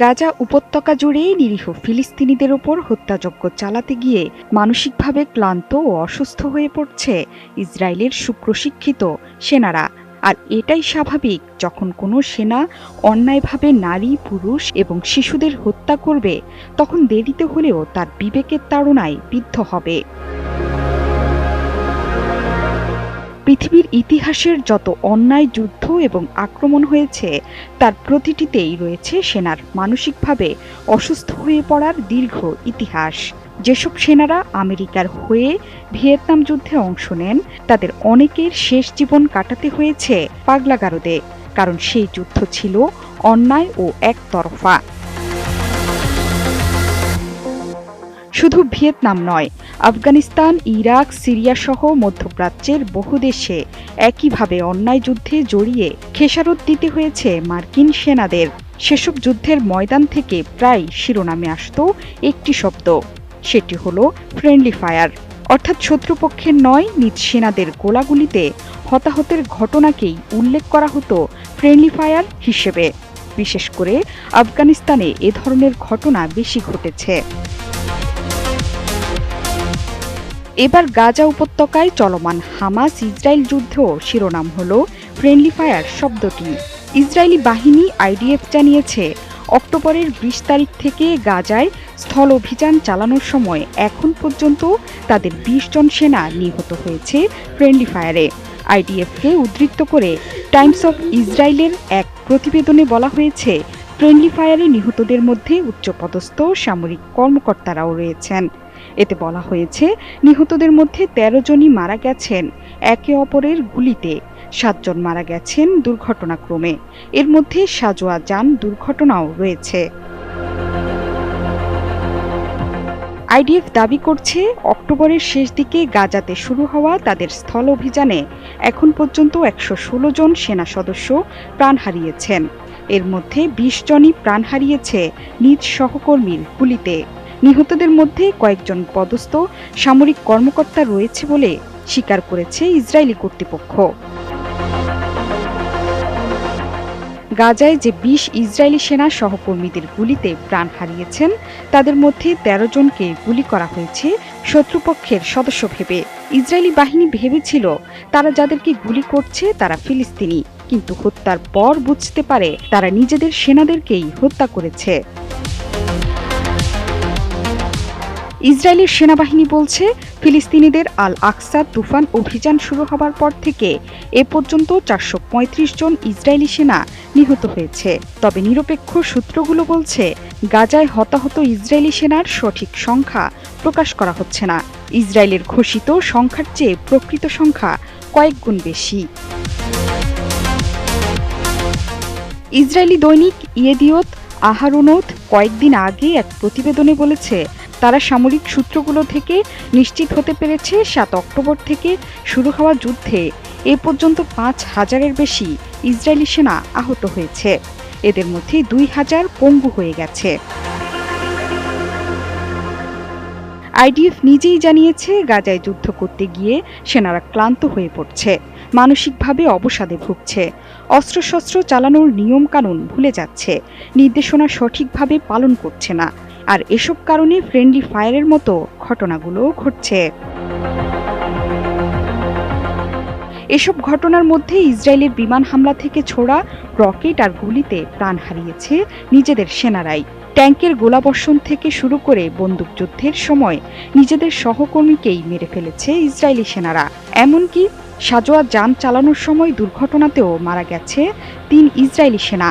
গাজা উপত্যকা জুড়ে নিরীহ ফিলিস্তিনিদের ওপর হত্যাযজ্ঞ চালাতে গিয়ে মানসিকভাবে ক্লান্ত ও অসুস্থ হয়ে পড়ছে ইসরায়েলের সুপ্রশিক্ষিত সেনারা। আর এটাই স্বাভাবিক যখন কোনো সেনা অন্যায়ভাবে নারী, পুরুষ এবং শিশুদের হত্যা করবে, তখন দেরিতে হলেও তার বিবেকের তাড়নায় বিদ্ধ হবে। পৃথিবীর ইতিহাসের যত অন্যায় যুদ্ধ এবং আক্রমণ হয়েছে, তার প্রতিটিতেই রয়েছে সেনার মানসিকভাবে অসুস্থ হয়ে পড়ার দীর্ঘ ইতিহাস। যেসব সেনারা আমেরিকার হয়ে ভিয়েতনাম যুদ্ধে অংশ নেন, তাদের অনেকের শেষ জীবন কাটাতে হয়েছে পাগলাগারদে, কারণ সেই যুদ্ধ ছিল অন্যায় ও একতরফা। শুধু ভিয়েতনাম নয়, আফগানিস্তান, ইরাক, সিরিয়া সহ মধ্যপ্রাচ্যের বহু দেশে একইভাবে অন্যায় যুদ্ধে জড়িয়ে খেসারত দিতে হয়েছে মার্কিন সেনাদের। সেসব যুদ্ধের ময়দান থেকে প্রায় শিরোনামে আসত একটি শব্দ, সেটি হলো ফ্রেন্ডলি ফায়ার অর্থাৎ শত্রুপক্ষের নয়, নিজ সেনাদের গোলাগুলিতে হতাহতের ঘটনাকেই উল্লেখ করা হতো ফ্রেন্ডলি ফায়ার হিসেবে। বিশেষ করে আফগানিস্তানে এ ধরনের ঘটনা বেশি ঘটেছে। এবার গাজা উপত্যকায় চলমান হামাস ইসরায়েল যুদ্ধেও শিরোনাম হল ফ্রেন্ডলি ফায়ার শব্দটি। ইসরায়েলি বাহিনী আইডিএফ জানিয়েছে, অক্টোবরের বিশ তারিখ থেকে গাজায় স্থল অভিযান চালানোর সময় এখন পর্যন্ত তাদের বিশ জন সেনা নিহত হয়েছে ফ্রেন্ডলি ফায়ারে আইডিএফকে উদ্ধৃত করে টাইমস অফ ইসরায়েলের এক প্রতিবেদনে বলা হয়েছে ফ্রেন্ডলি ফায়ারে নিহতদের মধ্যে উচ্চপদস্থ সামরিক কর্মকর্তারাও রয়েছেন। এতে বলা হয়েছে, নিহতদের মধ্যে ১৩ জনই মারা গেছেন, একে অপরের গুলিতে সাতজন মারা গেছেন দুর্ঘটনাক্রমে। এর মধ্যে সাজোয়া যান দুর্ঘটনাও রয়েছে। আইডিএফ দাবি করছে, অক্টোবরের শেষ দিকে গাজাতে শুরু হওয়া তাদের স্থল অভিযানে এখন পর্যন্ত একশো ষোলো জন সেনা সদস্য প্রাণ হারিয়েছেন। এর মধ্যে বিশ জনই প্রাণ হারিয়েছে নিজ সহকর্মীর গুলিতে। নিহতদের মধ্যে কয়েকজন পদস্থ, সামরিক কর্মকর্তা রয়েছে বলে স্বীকার করেছে ইসরায়েলি কর্তৃপক্ষ। গাজায় যে বিশ ইসরায়েলি সেনা সহকর্মীদের গুলিতে প্রাণ হারিয়েছেন, তাদের মধ্যে ১৩ জনকে গুলি করা হয়েছে শত্রুপক্ষের সদস্য ভেবে। ইসরায়েলি বাহিনী ভেবেছিল, তারা যাদেরকে গুলি করছে তারা ফিলিস্তিনি। কিন্তু হত্যার পর বুঝতে পারে তারা নিজেদের সেনাদেরকেই হত্যা করেছে। ইসরায়েলের সেনাবাহিনী বলছে, ফিলিস্তিনিদের আল আকসা তুফান অভিযান শুরু হবার পর থেকে এ পর্যন্ত চারশো পঁয়ত্রিশ জন ইসরায়েলি সেনা নিহত হয়েছে। তবে নিরপেক্ষ সূত্রগুলো বলছে, গাজায় হতাহত ইসরায়েলি সেনার সঠিক সংখ্যা প্রকাশ করা হচ্ছে না। ইসরায়েলের ঘোষিত সংখ্যার চেয়ে প্রকৃত সংখ্যা কয়েক গুণ বেশি। ইসরায়েলি দৈনিক ইয়েদিয়ত আহারুনত কয়েকদিন আগে এক প্রতিবেদনে বলেছে, তারা সামরিক সূত্রগুলো থেকে নিশ্চিত হতে পেরেছে, সাত অক্টোবর থেকে শুরু হওয়া যুদ্ধে এ পর্যন্ত পাঁচ হাজারের বেশি ইসরায়েলি সেনা আহত হয়েছে। এদের মধ্যে দুই হাজার পঙ্গু হয়ে গেছে। আইডিএফ নিজেই জানিয়েছে, গাজায় যুদ্ধ করতে গিয়ে সেনারা ক্লান্ত হয়ে পড়ছে। মানসিকভাবে অবসাদে ভুগছে। অস্ত্রশস্ত্র চালানোর নিয়মকানুন ভুলে যাচ্ছে। নির্দেশনা সঠিকভাবে পালন করছে না। আর এসব কারণে ফ্রেন্ডলি ফায়ারের মতো ঘটনাগুলো ঘটছে। এসব ঘটনার মধ্যে ইসরায়েলের বিমান হামলা থেকে ছোড়া রকেট আর গুলিতে প্রাণ হারিয়েছে নিজেদের সেনারাই। ট্যাঙ্কের গোলাবর্ষণ থেকে শুরু করে বন্দুকযুদ্ধের সময় নিজেদের সহকর্মীকেই মেরে ফেলেছে ইসরায়েলি সেনারা। এমনকি সাজোয়া যান চালানোর সময় দুর্ঘটনাতেও মারা গেছে তিন ইসরায়েলি সেনা।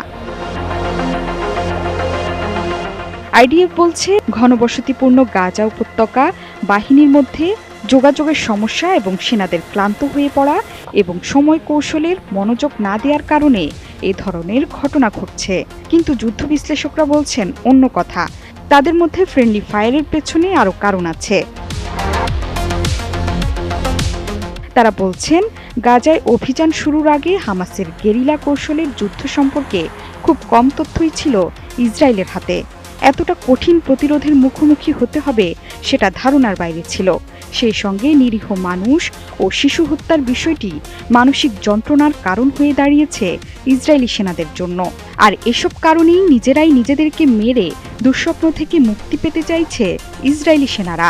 আইডিএফ বলছে, ঘনবসতিপূর্ণ গাজা উপত্যকা বাহিনীর মধ্যে যোগাযোগের সমস্যা এবং সেনাদের ক্লান্ত হয়ে পড়া এবং সময় কৌশলের মনোযোগ না দেওয়ার কারণে এ ধরনের ঘটনা ঘটছে। কিন্তু যুদ্ধ বিশ্লেষকরা বলছেন, অন্য কথা। তাদের মধ্যে ফ্রেন্ডলি ফায়ারের পেছনে আরও কারণ আছে। তারা বলছেন, গাজায় অভিযান শুরুর আগে হামাসের গেরিলা কৌশলের যুদ্ধ সম্পর্কে খুব কম তথ্যই ছিল ইসরায়েলের হাতে। এতটা কঠিন প্রতিরোধের মুখোমুখি হতে হবে সেটা ধারণার বাইরে ছিল। সেই সঙ্গে নিরীহ মানুষ ও শিশু হত্যার বিষয়টি মানসিক যন্ত্রণার কারণ হয়ে দাঁড়িয়েছে ইসরায়েলি সেনাদের জন্য। আর এসব কারণেই নিজেরাই নিজেদেরকে মেরে দুঃস্বপ্ন থেকে মুক্তি পেতে চাইছে ইসরায়েলি সেনারা।